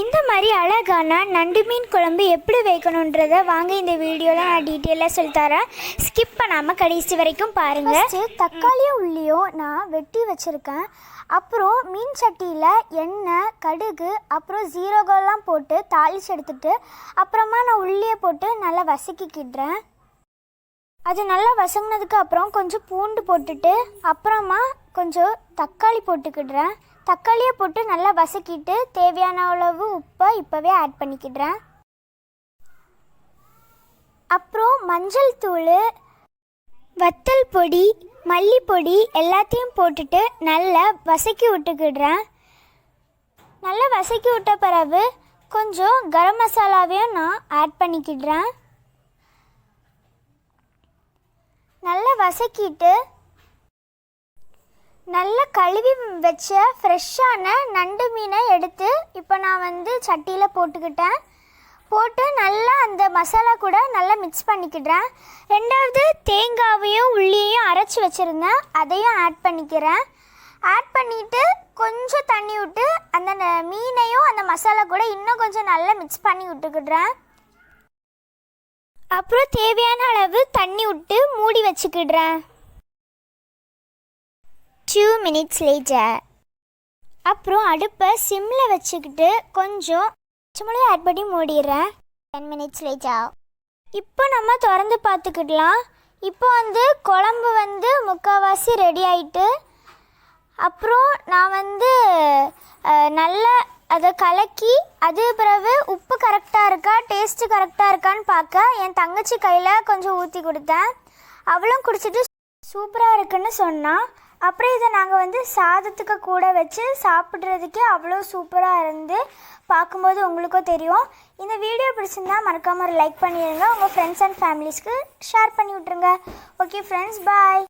இந்த மாதிரி அழகான நண்டு மீன் குழம்பு எப்படி வைக்கணுன்றத வாங்க இந்த வீடியோவில் நான் டீட்டெயிலாக சொல்லித்தரேன். ஸ்கிப் பண்ணாமல் கடைசி வரைக்கும் பாருங்கள் தக்காளியும் உள்ளியும் நான் வெட்டி வச்சுருக்கேன். அப்புறம் மீன் சட்டியில் எண்ணெய் கடுகு அப்புறம் ஜீரகம்லாம் போட்டு தாளிச்சு எடுத்துட்டு அப்புறமா நான் உள்ளியை போட்டு நல்லா வசக்கிக்கிடுறேன். அது நல்லா வசங்கினதுக்கு அப்புறம் கொஞ்சம் பூண்டு போட்டுட்டு அப்புறமா கொஞ்சம் தக்காளி போட்டுக்கிடுறேன். தக்காளியை போட்டு நல்லா வசக்கிட்டு தேவையான அளவு உப்பை இப்போவே ஆட் பண்ணிக்கிடுறேன். அப்புறம் மஞ்சள் தூள் வத்தல் பொடி மல்லிப்பொடி எல்லாத்தையும் போட்டுட்டு நல்லா வசக்கி விட்டுக்கிடுறேன். நல்லா வசக்கி விட்ட பிறகு கொஞ்சம் கரம் மசாலாவையும் நான் ஆட் பண்ணிக்கிடுறேன். நல்லா வசக்கிட்டு நல்லா கழுவி வச்ச ஃப்ரெஷ்ஷான நண்டு மீனை எடுத்து இப்போ நான் வந்து சட்டியில் போட்டுக்கிட்டேன். போட்டு நல்லா அந்த மசாலா கூட நல்லா மிக்ஸ் பண்ணிக்கிடுறேன். ரெண்டாவது தேங்காவையும் உள்ளியையும் அரைச்சி வச்சுருந்தேன். அதையும் ஆட் பண்ணிக்கிறேன். ஆட் பண்ணிவிட்டு கொஞ்சம் தண்ணி விட்டு அந்த ந- மீனையும் அந்த மசாலா கூட இன்னும் கொஞ்சம் நல்லா மிக்ஸ் பண்ணி விட்டுக்கிடுறேன். அப்புறம் தேவையான அளவு தண்ணி விட்டு மூடி வச்சுக்கிடுறேன். டூ மினிட்ஸ் லேட்டர் அப்புறம் அடுப்பை சிம்மில் வச்சுக்கிட்டு கொஞ்சம் சும்மாலே ஆட் பண்ணி மூடிடுறேன். டென் மினிட்ஸ் லேட்டர் இப்போ நம்ம திறந்து பார்த்துக்கிடலாம். இப்போ வந்து குழம்பு வந்து முக்கால்வாசி ரெடி ஆயிட்டு அப்புறம் நான் வந்து நல்லா அதை கலக்கி அது பிறகு உப்பு கரெக்டாக இருக்கா டேஸ்ட்டு கரெக்டாக இருக்கான்னு பார்க்க என் தங்கச்சி கையில் கொஞ்சம் ஊற்றி கொடுத்தேன். அவளும் குடிச்சிட்டு சூப்பராக இருக்குன்னு சொன்னான் அப்புறம் இதை நாங்கள் வந்து சாதத்துக்கு கூட வச்சு சாப்பிட்றதுக்கே அவ்வளோ சூப்பராக இருந்து பார்க்கும்போது உங்களுக்கும் தெரியும். இந்த வீடியோ பிடிச்சிருந்தா மறக்காமல் ஒரு லைக் பண்ணிடுங்க உங்கள் ஃப்ரெண்ட்ஸ் அண்ட் ஃபேமிலிஸ்க்கு ஷேர் பண்ணி விட்ருங்க ஓகே ஃப்ரெண்ட்ஸ் பாய்